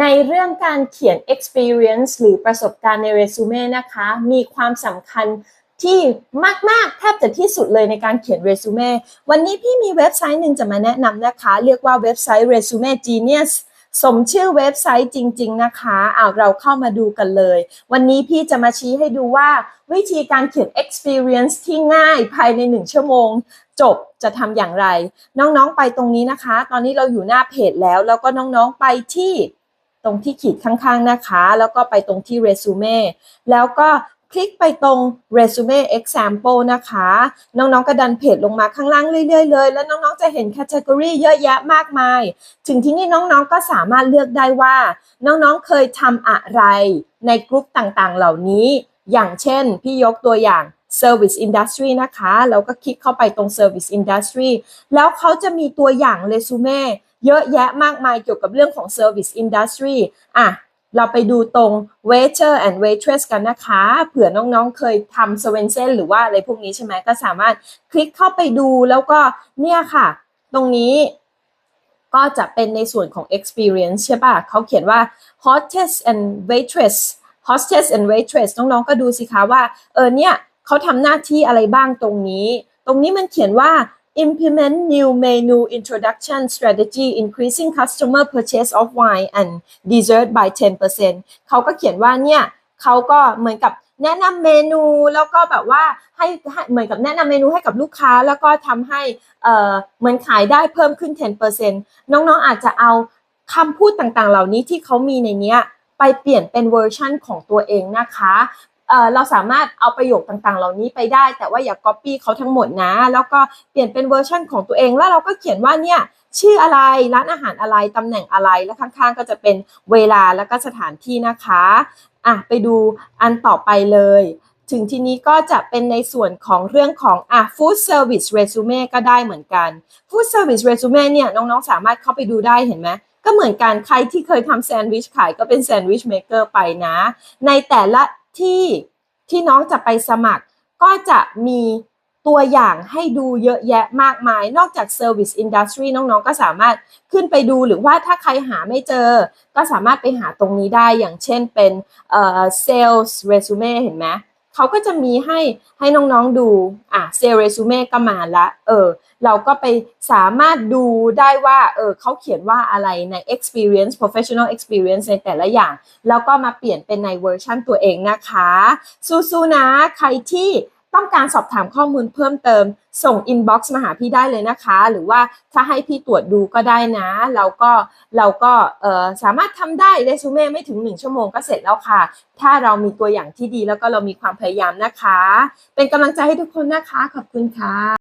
ในเรื่องการเขียน experience หรือประสบการณ์ในเรซูเม่นะคะ มีความสำคัญที่มาก ๆ แทบจะที่สุดเลยในการเขียนเรซูเม่วันนี้พี่มีเว็บไซต์หนึ่งจะมาแนะนำนะคะ เรียกว่าเว็บไซต์ Resume Genius สมชื่อเว็บไซต์จริง ๆ นะคะเอาเราเข้ามาดูกันเลย วันนี้พี่จะมาชี้ให้ดูว่าวิธีการเขียน experience ที่ง่ายภายใน 1 ชั่วโมง จบจะทำอย่างไร น้อง ๆ ไปตรงนี้นะคะ ตอนนี้เราอยู่หน้าเพจแล้ว แล้วก็น้อง ๆ ไปที่ ตรงที่ขีดข้างๆนะคะ แล้วก็ไปตรงที่ resume แล้วก็คลิกไปตรง resume example นะคะ น้องๆ ก็ดันเพจลงมาข้างล่างเรื่อย ๆ เลย แล้วน้องๆ จะเห็น category เยอะแยะมากมาย ถึงที่นี่น้องๆ ก็สามารถเลือกได้ว่า น้องๆ เคยทำอะไรในกลุ่มต่างๆ เหล่านี้ อย่างเช่น พี่ยกตัวอย่าง Service Industry นะคะ เราก็คลิกเข้าไปตรง Service Industry แล้วเขาจะมีตัวอย่างเรซูเม่ เยอะแยะมากมายเกี่ยวกับเรื่องของ Service Industry อะเราไปดูตรง waiter and waitress กันนะคะ เผื่อน้องๆ เคยทำ s w e n s e n หรือว่าอะไรพวกนี้ใช่ไหมก็สามารถคลิกเข้าไปดูแล้วก็เนี่ยค่ะ ตรงนี้ก็จะเป็นในส่วนของ experience ใช่ปะเขาเขียนว่า hostess and waitress hostess and waitress น้องๆ ก็ดูสิคะว่า เออเนี่ยเขาทำหน้าที่อะไรบ้างตรงนี้ ตรงนี้มันเขียนว่า implement new menu introduction strategy increasing customer purchase of wine and dessert by 10%เขาก็เขียนว่าเนี่ยเขาก็เหมือนกับแนะนำเมนูแล้วก็แบบว่าให้เหมือนกับแนะนำเมนูให้กับลูกค้า แล้วก็ทำให้เอ่อเหมือนขายได้เพิ่มขึ้น 10%น้องๆอาจจะเอาคำพูดต่างๆ เหล่านี้ที่เขามีในเนี้ยไปเปลี่ยนเป็นเวอร์ชั่นของตัวเองนะคะ เราสามารถเอาประโยคต่างๆ เหล่านี้ไปได้ แต่ว่าอย่า copy เขาทั้งหมดนะ แล้วก็เปลี่ยนเป็นเวอร์ชั่นของตัวเอง แล้วเราก็เขียนว่าเนี่ยชื่ออะไร ร้านอาหารอะไร ตำแหน่งอะไร แล้วข้างๆ ก็จะเป็นเวลาแล้วก็สถานที่นะคะ อะ ไปดูอันต่อไปเลย ถึงทีนี้ก็จะเป็นในส่วนของเรื่องของอะ food service resume ก็ได้เหมือนกัน food service resume เนี่ยน้องๆ สามารถเข้าไปดูได้เห็นไหมก็เหมือนกันใครที่เคยทำแซนด์วิชขายก็เป็นแซนด์วิชเมเกอร์ไปนะ ในแต่ละ ที่ที่น้องจะไปสมัคร ก็จะมีตัวอย่างให้ดูเยอะแยะมากมาย นอกจาก Service Industry น้องๆ ก็สามารถขึ้นไปดูหรือว่าถ้าใครหาไม่เจอ ก็สามารถไปหาตรงนี้ได้อย่างเช่นเป็นเอ่อ Sales Resume เห็นไหม เขาก็จะมีให้ให้น้องๆดูอะเซลเรซูเม่ก็มาละเออเราก็ไปสามารถดูได้ว่าเออเขาเขียนว่าอะไรใน experience professional experience ในแต่ละอย่าง แล้วก็มาเปลี่ยนเป็นในเวอร์ชั่นตัวเองนะคะ สู้ๆนะใครที่ ต้องการสอบถามข้อมูลเพิ่มเติม ส่งอินบ็อกซ์มาหาพี่ได้เลยนะคะ หรือว่าถ้าให้พี่ตรวจดูก็ได้นะเราก็เราก็สามารถทำได้เรซูเม่ไม่ถึง 1 ชั่วโมงก็เสร็จแล้วค่ะ ถ้าเรามีตัวอย่างที่ดีแล้วก็เรามีความพยายามนะคะ เป็นกำลังใจให้ทุกคนนะคะ ขอบคุณค่ะ